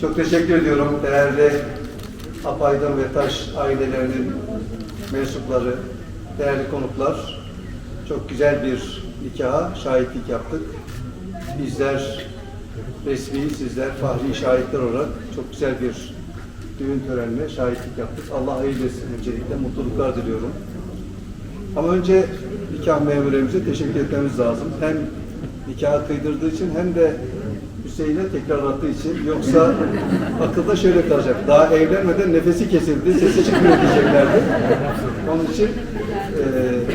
Çok teşekkür ediyorum değerli Apaydın ve Taş ailelerinin mensupları, değerli konuklar. Çok güzel bir nikaha şahitlik yaptık. Bizler resmi, sizler fahri şahitler olarak çok güzel bir düğün törenine şahitlik yaptık. Allah hayırlı etsin öncelikle. Mutluluklar diliyorum. Ama önce nikah memurlarımıza teşekkür etmemiz lazım. Hem nikahı kıydırdığı için hem de Hüseyin'e tekrarlattığı için. Yoksa akılda şöyle kalacak. Daha evlenmeden nefesi kesildi, sesi çıkmıyor diyeceklerdi. Onun için e,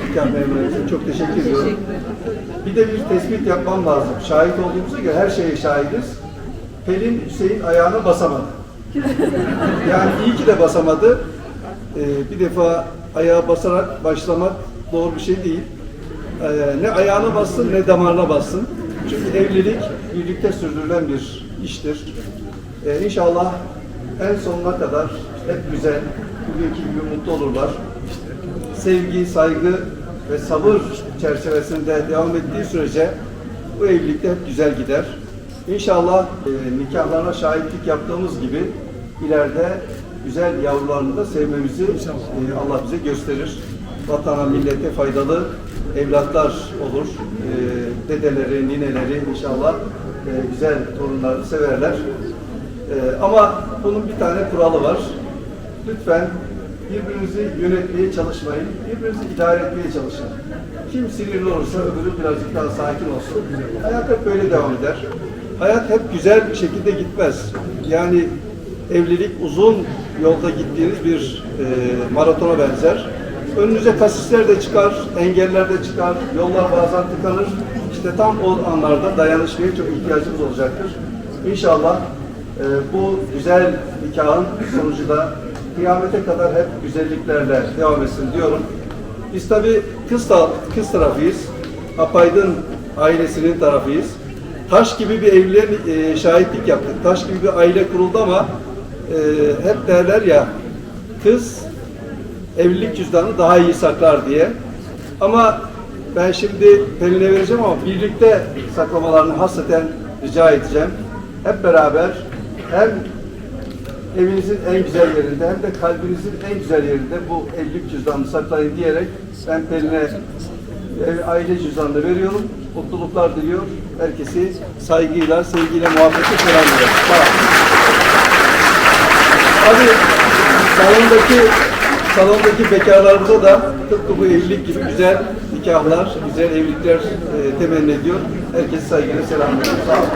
nikah memurlarımıza çok teşekkür ediyorum. Bir de bir tespit yapmam lazım. Şahit olduğumuza göre her şeye şahidiz. Pelin Hüseyin ayağına basamadı. Yani iyi ki de basamadı. Ee, bir defa ayağa basarak başlamak doğru bir şey değil. Ee, ne ayağına bassın ne damarına bassın. Çünkü evlilik birlikte sürdürülen bir iştir. Ee, inşallah en sonuna kadar hep güzel, bugünkü gibi mutlu olurlar. Sevgi, saygı ve sabır çerçevesinde devam ettiği sürece bu evlilikte hep güzel gider. İnşallah e, nikahlarına şahitlik yaptığımız gibi ileride güzel yavrularını da sevmemizi e, Allah bize gösterir. Vatana, millete faydalı evlatlar olur. E, dedeleri, nineleri inşallah e, güzel torunlarını severler. E, ama bunun bir tane kuralı var. Lütfen birbirinizi yönetmeye çalışmayın, birbirinizi idare etmeye çalışın. Kim sinirli olursa öbürü birazcık daha sakin olsun. Hayat hep böyle devam eder. Hayat hep güzel bir şekilde gitmez. Yani evlilik uzun yolda gittiğiniz bir e, maratona benzer. Önünüze kasisler de çıkar, engeller de çıkar, yollar bazen tıkanır. İşte tam o anlarda dayanışmaya çok ihtiyacımız olacaktır. İnşallah e, bu güzel nikahın sonucu da kıyamete kadar hep güzelliklerle devam etsin diyorum. Biz tabi kız, ta- kız tarafıyız. Apaydın ailesinin tarafıyız. Taş gibi bir evliliğe e, şahitlik yaptık. Taş gibi bir aile kuruldu ama e, hep derler ya kız evlilik cüzdanı daha iyi saklar diye. Ama ben şimdi Pelin'e vereceğim ama birlikte saklamalarını hasreten rica edeceğim. Hep beraber hem evinizin en güzel yerinde hem de kalbinizin en güzel yerinde bu evlilik cüzdanını saklayın diyerek ben Pelin'e ev- aile cüzdanını veriyorum. Mutluluklar diliyor. Herkesi saygıyla, sevgiyle, muhabbetle selamlıyorum. Olun. Hadi salondaki salondaki bekarlarımıza da tıpkı bu evlilik gibi güzel nikahlar, güzel evlilikler e, temenni ediyor. Herkese saygıyla selamlıyorum. Sağ olun.